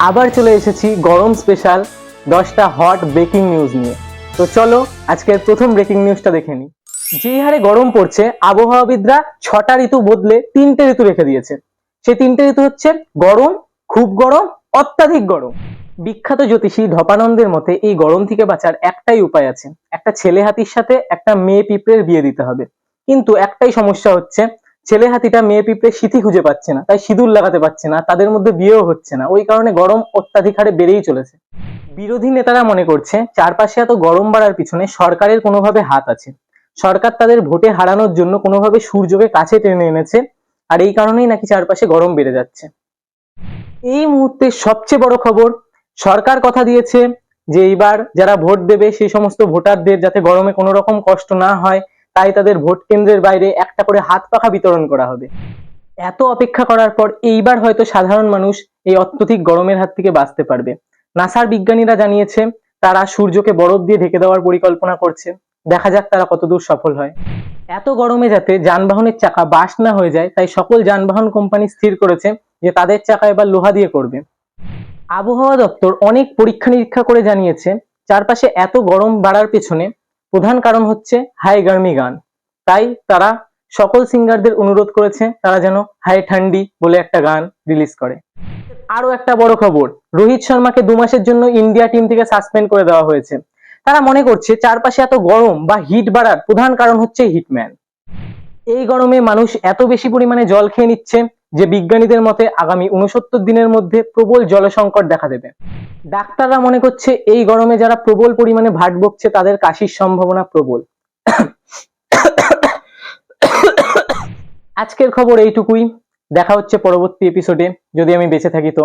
আবার চলে এসেছি গরম স্পেশাল দশটা হট ব্রেকিং নিউজ নিয়ে। তো চলো আজকের প্রথম ব্রেকিং নিউজটা দেখে নিই। যেই হারে গরম পড়ছে, আবহাওয়াবিদরা ছটা ঋতু বদলে তিনটে ঋতু রেখে দিয়েছে। সেই তিনটে ঋতু হচ্ছে গরম, খুব গরম, অত্যাধিক গরম। বিখ্যাত জ্যোতিষী ধপানন্দের মতে এই গরম থেকে বাঁচার একটাই উপায় আছে। একটা ছেলে হাতির সাথে একটা মেয়ে পিঁপড়ের বিয়ে দিতে হবে। কিন্তু একটাই সমস্যা হচ্ছে ছেলে হাতিটা মেয়ে পিঁপড়ে সিথি খুঁজে পাচ্ছে না, তাই সিঁদুর লাগাতে পারছে না, তাদের মধ্যে বিয়েও হচ্ছে না। ওই কারণে গরম অত্যাধিক হারে বেড়েই চলেছে। বিরোধী নেতারা মনে করছে, চারপাশে এত গরম বাড়ার পিছনে সরকারের কোনোভাবে হাত আছে। সরকার তাদের ভোটে হারানোর জন্য কোনোভাবে সূর্যকে কাছে টেনে এনেছে, আর এই কারণেই নাকি চারপাশে গরম বেড়ে যাচ্ছে। এই মুহূর্তে সবচেয়ে বড় খবর, সরকার কথা দিয়েছে যে এইবার যারা ভোট দেবে, সেই সমস্ত ভোটারদের যাতে গরমে কোনো রকম কষ্ট না হয় তাই তাদের ভোট কেন্দ্রের বাইরে একটা করে হাত পাখা বিতরণ করা হবে। এত অপেক্ষা করার পর এইবার হয়তো সাধারণ মানুষ এই অত্যধিক গরমের হাত থেকে বাঁচতে পারবে। নাসার বিজ্ঞানীরা জানিয়েছে, তারা সূর্যকে বরফ দিয়ে ঢেকে দেওয়ার পরিকল্পনা করছে। দেখা যাক তারা কতদূর সফল হয়। এত গরমে যাতে যানবাহনের চাকা বাস না হয়ে যায়, তাই সকল যানবাহন কোম্পানি স্থির করেছে যে তাদের চাকা এবার লোহা দিয়ে করবে। আবহাওয়া দপ্তর অনেক পরীক্ষা নিরীক্ষা করে জানিয়েছে, চারপাশে এত গরম বাড়ার পেছনে প্রধান কারণ হচ্ছে হাই গার্মি গান। তাই তারা সকল সিঙ্গারদের অনুরোধ করেছে, তারা যেন হাই ঠান্ডি বলে একটা গান রিলিজ করে। আরও একটা বড় খবর, রোহিত শর্মাকে দু মাসের জন্য ইন্ডিয়া টিম থেকে সাসপেন্ড করে দেওয়া হয়েছে। তারা মনে করছে, চারপাশে এত গরম বা হিট বাড়ার প্রধান কারণ হচ্ছে হিটম্যান। এই গরমে মানুষ এত বেশি পরিমাণে জল খেয়ে নিচ্ছে যে বিজ্ঞানীদের মতে আগামী উনসত্তর দিনের মধ্যে প্রবল জলসংকট দেখা দেবে। ডাক্তাররা মনে করছে এই গরমে যারা প্রবল পরিমাণে ভাট বকছে, তাদের কাশির সম্ভাবনা প্রবল। আজকের খবর এইটুকুই। দেখা হচ্ছে পরবর্তী এপিসোডে যদি আমি বেঁচে থাকি তো।